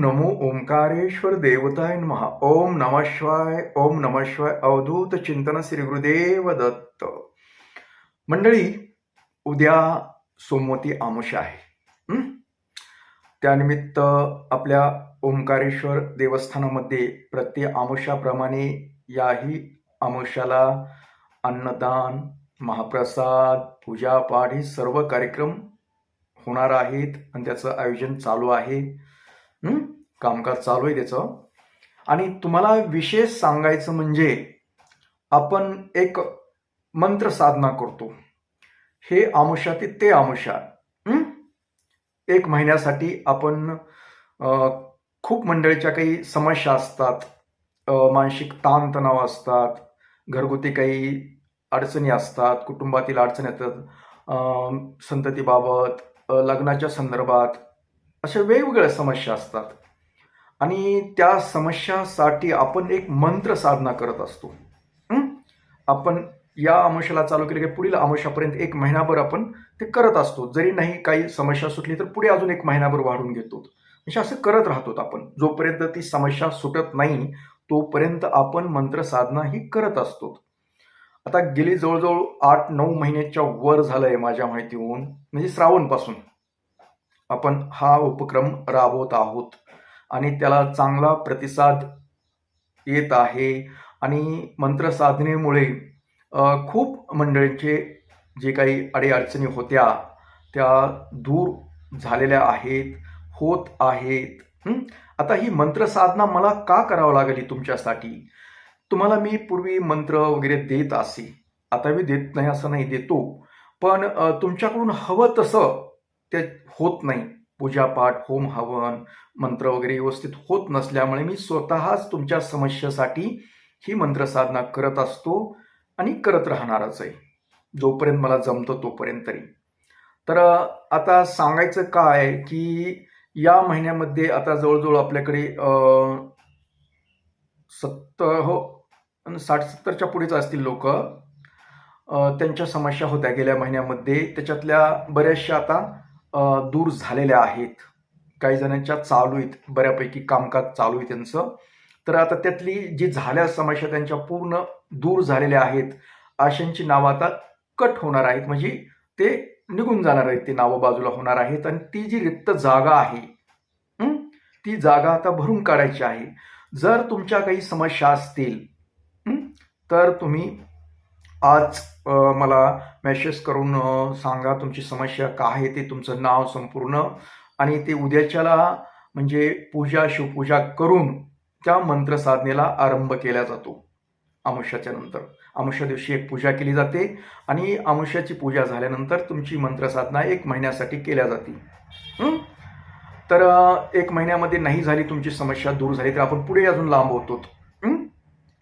नमो ओंकारेश्वर देवताय महा ओम नमः शिवाय ओम नमः शिवाय अवधूत चिंतन श्री गुरुदेव दत्त मंडळी उद्या सोमवती आमुष आहे. त्यानिमित्त आपल्या ओंकारेश्वर देवस्थानामध्ये प्रत्येक आमुषाप्रमाणे याही आमुषाला अन्नदान महाप्रसाद पूजापाठ हे सर्व कार्यक्रम होणार आहेत आणि त्याचं आयोजन चालू आहे. कामकाज चालू आहे त्याचं. आणि तुम्हाला विशेष सांगायचं म्हणजे आपण एक मंत्र साधना करतो. हे आमुषा ते ते आमुषा एक महिन्यासाठी आपण खूप मंडळीच्या काही समस्या असतात. मानसिक ताणतणाव असतात. घरगुती काही अडचणी असतात. कुटुंबातील अडचणी येतात. संततीबाबत लग्नाच्या संदर्भात अशा वेगवेगळ्या समस्या असतात. आणि त्या समस्यासाठी आपण एक मंत्र साधना करत असतो. आपण या आमुष्याला चालू केले की पुढील आमुष्यापर्यंत एक महिनाभर आपण ते करत असतो. जरी नाही काही समस्या सुटली तर पुढे अजून एक महिनाभर वाढून घेतो. म्हणजे असं करत राहतो आपण. जोपर्यंत ती समस्या सुटत नाही तोपर्यंत आपण मंत्र साधना ही करत असतो. आता गेली जवळजवळ आठ नऊ महिन्याच्या वर झालंय माझ्या माहितीहून. म्हणजे श्रावणपासून. आपण हा उपक्रम राबवत आहोत. आणि त्याला चांगला प्रतिसाद येत आहे. आणि मंत्रसाधनेमुळे खूप मंडळींचे जे काही अडीअडचणी होत्या त्या दूर झालेल्या आहेत होत आहेत. आता ही मंत्रसाधना मला का करावं लागली तुमच्यासाठी? तुम्हाला मी पूर्वी मंत्र वगैरे देत असे. आता मी देत नाही असं नाही देतो. पण तुमच्याकडून हवं तसं ते होत नाही. पूजापाठ होम हवन मंत्र वगैरे व्यवस्थित होत नसल्यामुळे मी स्वतःच तुमच्या समस्येसाठी ही मंत्रसाधना करत असतो आणि करत राहणारच आहे. जोपर्यंत मला जमतं तोपर्यंत तरी. तर आता सांगायचं काय की या महिन्यामध्ये आता जवळजवळ आपल्याकडे सत्तर हो साठ सत्तरच्या पुढेच असतील लोक. त्यांच्या समस्या होत्या गेल्या महिन्यामध्ये. त्याच्यातल्या बऱ्याचशा आता दूर झालेल्या आहेत. काही जणांच्या चालू आहेत. बऱ्यापैकी कामकाज चालू आहे त्यांचं. तर आता त्यातली जी झाल्या समस्या त्यांच्या पूर्ण दूर झालेल्या आहेत अशांची नावं आता कट होणार आहेत. म्हणजे ते निघून जाणार आहेत. ते नावं बाजूला होणार आहेत. आणि ती जी रिक्त जागा आहे ती जागा आता भरून काढायची आहे. जर तुमच्या काही समस्या असतील तर तुम्ही आज मला मेसेज करून सांगा तुमची समस्या काय आहे ते तुमचं नाव संपूर्ण आणि ते उद्याच्याला म्हणजे पूजा शिवपूजा करून त्या मंत्र साधनेला आरंभ केला जातो. आमुष्याच्या नंतर. आमुष्या दिवशी एक पूजा केली जाते आणि आमुष्याची पूजा झाल्यानंतर तुमची मंत्र साधना एक महिन्यासाठी केल्या जाते. तर एक महिन्यामध्ये नाही झाली तुमची समस्या दूर झाली तर आपण पुढे अजून लांब होतो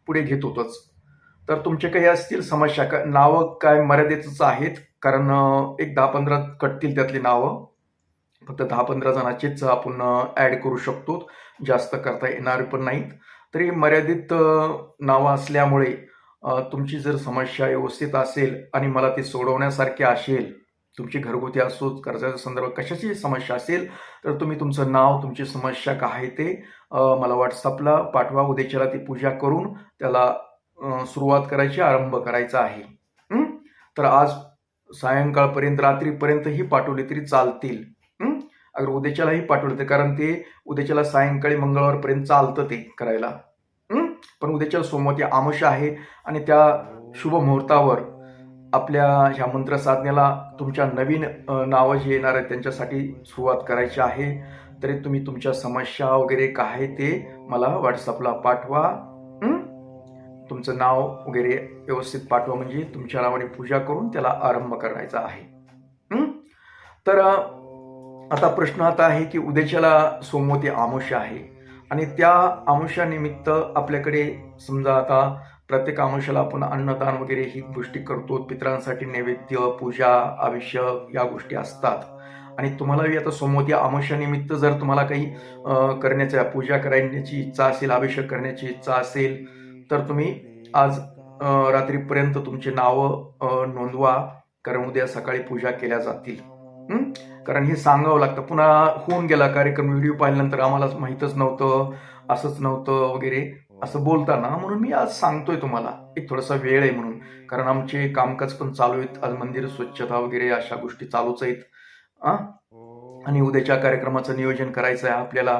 पुढे घेत होतोच. तर तुमचे काही असतील समस्या का नावं काय मर्यादेच आहेत? कारण एक दहा पंधरा कटतील त्यातली नावं. फक्त दहा पंधरा जणांचीच आपण ॲड करू शकतो. जास्त करता येणार पण नाहीत. तरी मर्यादित नावं असल्यामुळे तुमची जर समस्या व्यवस्थित असेल आणि मला ती सोडवण्यासारखी असेल तुमची घरगुती असो कर्जाच्या संदर्भात कशाची समस्या असेल तर तुम्ही तुमचं नाव तुमची समस्या काय आहे ते मला व्हॉट्सअपला पाठवा. उद्याच्याला ती पूजा करून त्याला सुरुवात करायची आरंभ करायचा आहे. तर आज सायंकाळपर्यंत रात्रीपर्यंतही पाठवली तरी चालतील. अगर उद्याच्यालाही पाठवलं तर कारण ते उद्याच्याला सायंकाळी मंगळवारपर्यंत चालतं ते करायला. पण उद्याच्या सोमवारी आमश आहे आणि त्या शुभ मुहूर्तावर आपल्या ह्या मंत्र साधनेला तुमच्या नवीन नावं जे येणार आहेत त्यांच्यासाठी सुरुवात करायची आहे. तरी तुम्ही तुमच्या समस्या वगैरे काय आहे ते मला व्हॉट्सअपला पाठवा. तुमचं नाव वगैरे व्यवस्थित पाठवा म्हणजे तुमच्या नावाने पूजा करून त्याला आरंभ करायचा आहे. तर आता प्रश्न आता आहे की उद्याच्याला सोमवती आमुष्य आहे आणि त्या आमुष्यानिमित्त आपल्याकडे समजा आता प्रत्येक आमुष्याला आपण अन्नदान वगैरे ही गोष्टी करतो पितरांसाठी नैवेद्य पूजा अभिषेक या गोष्टी असतात. आणि तुम्हालाही आता सोमवती आमुष्यानिमित्त जर तुम्हाला काही करण्याच्या पूजा करण्याची इच्छा असेल अभिषेक करण्याची इच्छा असेल तर तुम्ही आज रात्रीपर्यंत तुमची नावं नोंदवा. कारण उद्या सकाळी पूजा केल्या जातील. कारण हे सांगावं लागतं. पुन्हा होऊन गेला कार्यक्रम व्हिडिओ पाहिल्यानंतर आम्हाला माहीतच नव्हतं असंच नव्हतं वगैरे. असं बोलताना म्हणून मी आज सांगतोय तुम्हाला. एक थोडासा वेळ आहे म्हणून. कारण आमचे कामकाज पण चालू आहेत. आज मंदिर स्वच्छता वगैरे अशा गोष्टी चालूच आहेत. आणि उद्याच्या कार्यक्रमाचं नियोजन करायचं आहे आपल्याला.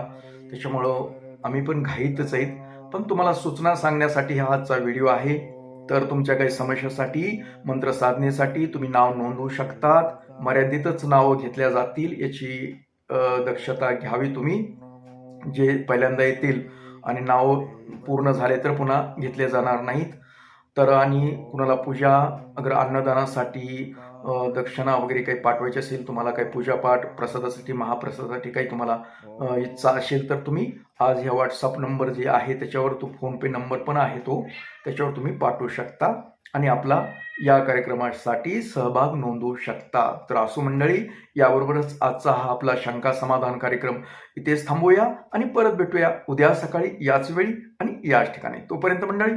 त्याच्यामुळं आम्ही पण घाईतच आहेत. पण तुम्हाला सूचना सांगण्यासाठी हा आजचा व्हिडिओ आहे. तर तुमच्या काही समस्येसाठी मंत्र साधनेसाठी तुम्ही नाव नोंदवू शकतात. मर्यादितच नावं घेतल्या जातील याची दक्षता घ्यावी तुम्ही. जे पहिल्यांदा येतील आणि नाव पूर्ण झाले तर पुन्हा घेतले जाणार नाहीत. तर आणि कुणाला पूजा अगर अन्नदानासाठी दक्षिणा वगैरे काही पाठवायची असेल तुम्हाला काही पूजापाठ प्रसादासाठी महाप्रसादासाठी काही तुम्हाला इच्छा असेल तर तुम्ही आज ह्या व्हॉट्सअप नंबर जे आहे त्याच्यावर तो फोनपे नंबर पण आहे तो त्याच्यावर तुम्ही पाठवू शकता आणि आपला या कार्यक्रमासाठी सहभाग नोंदवू शकता. तर असो मंडळी याबरोबरच आजचा हा आपला शंका समाधान कार्यक्रम इथेच थांबूया आणि परत भेटूया उद्या सकाळी याच वेळी आणि याच ठिकाणी. तोपर्यंत मंडळी